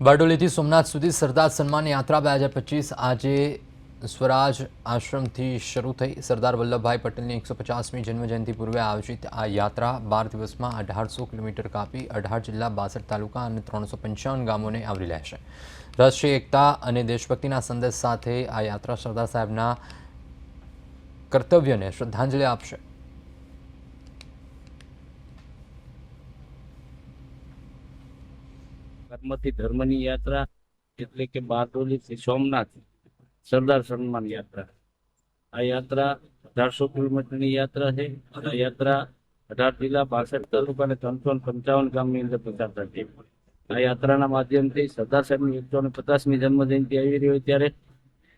બારડોલીથી સોમનાથ સુધી સરદાર સન્માન યાત્રા બે હજાર પચીસ આજે સ્વરાજ આશ્રમથી શરૂ થઈ. સરદાર વલ્લભભાઈ પટેલની એકસો પચાસમી જન્મજયંતિ પૂર્વે આયોજિત આ યાત્રા બાર દિવસમાં અઢારસો કિલોમીટર કાપી અઢાર જિલ્લા બાસઠ તાલુકા અને ત્રણસો પંચાવન ગામોને આવરી લેશે રાષ્ટ્રીય એકતા અને દેશભક્તિના સંદેશ સાથે આ યાત્રા સરદાર સાહેબના કર્તવ્યને શ્રદ્ધાંજલિ આપશે. કર્મથી ધર્મની યાત્રા એટલે કે બારડોલી થી સોમનાથ, સરદાર સન્માન યાત્રા. આ યાત્રા અઢારસો કિલોમીટરની યાત્રા છે. આ યાત્રા અઢાર જિલ્લા બાસઠ તાલુકા અને ત્રણસો પંચાવન ગામની અંદર પસાર થતી આ યાત્રાના માધ્યમથી સરદાર સાહેબની એકસો ને પચાસમી જન્મ જયંતિ આવી રહી હોય ત્યારે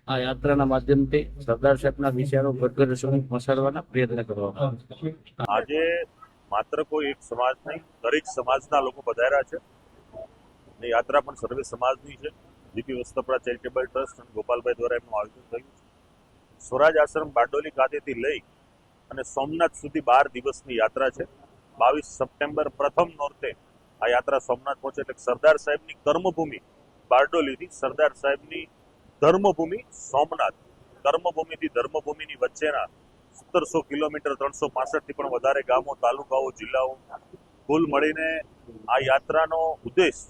આ યાત્રાના માધ્યમથી સરદાર સાહેબના વિચારો ઘર ઘર સુધી પહોંચાડવાના પ્રયત્ન કરવામાં આજે માત્ર કોઈ એક સમાજ નહીં, દરેક સમાજના લોકો પધાર્યા છે. અને યાત્રા પણ સર્વે સમાજની છે. જીપી વસ્તપરા ચેરિટેબલ ટ્રસ્ટ અને ગોપાલભાઈ દ્વારા એમનું આયોજન થયું છે. સ્વરાજ આશ્રમ બારડોલી ખાતેથી લઈ અને સોમનાથ સુધી બાર દિવસની યાત્રા છે. બાવીસ સપ્ટેમ્બર પ્રથમ નોરતે આ યાત્રા સોમનાથ પહોંચે એટલે સરદાર સાહેબની કર્મભૂમિ બારડોલીથી સરદાર સાહેબની ધર્મભૂમિ સોમનાથ. કર્મભૂમિથી ધર્મભૂમિની વચ્ચેના સત્તરસો કિલોમીટર, ત્રણસો થી પણ વધારે ગામો, તાલુકાઓ, જિલ્લાઓ કુલ મળીને આ યાત્રાનો ઉદ્દેશ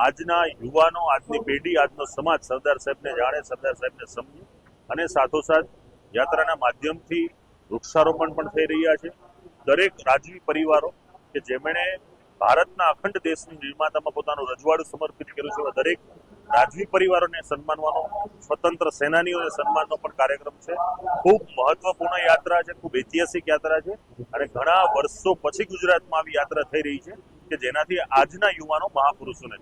આજના યુવાનો, આજની પેઢી, આજનો સમાજ સરદાર સાહેબને જાણે, સરદાર સાહેબને સમજે અને સાથોસાથ યાત્રાના માધ્યમથી વૃક્ષારોપણ પણ થઈ રહ્યા છે. દરેક રાજવી પરિવારો કે જેમણે ભારતના અખંડ દેશની નિર્માતામાં પોતાનું રજવાડું સમર્પિત કર્યું છે દરેક રાજવી પરિવારોને સન્માનવાનો, સ્વતંત્ર સેનાનીઓને સન્માનનો પણ કાર્યક્રમ છે. ખૂબ મહત્વપૂર્ણ યાત્રા છે, ખૂબ ઐતિહાસિક યાત્રા છે અને ઘણા વર્ષો પછી ગુજરાતમાં આવી યાત્રા થઈ રહી છે કે જેનાથી આજના યુવાનો મહાપુરુષોને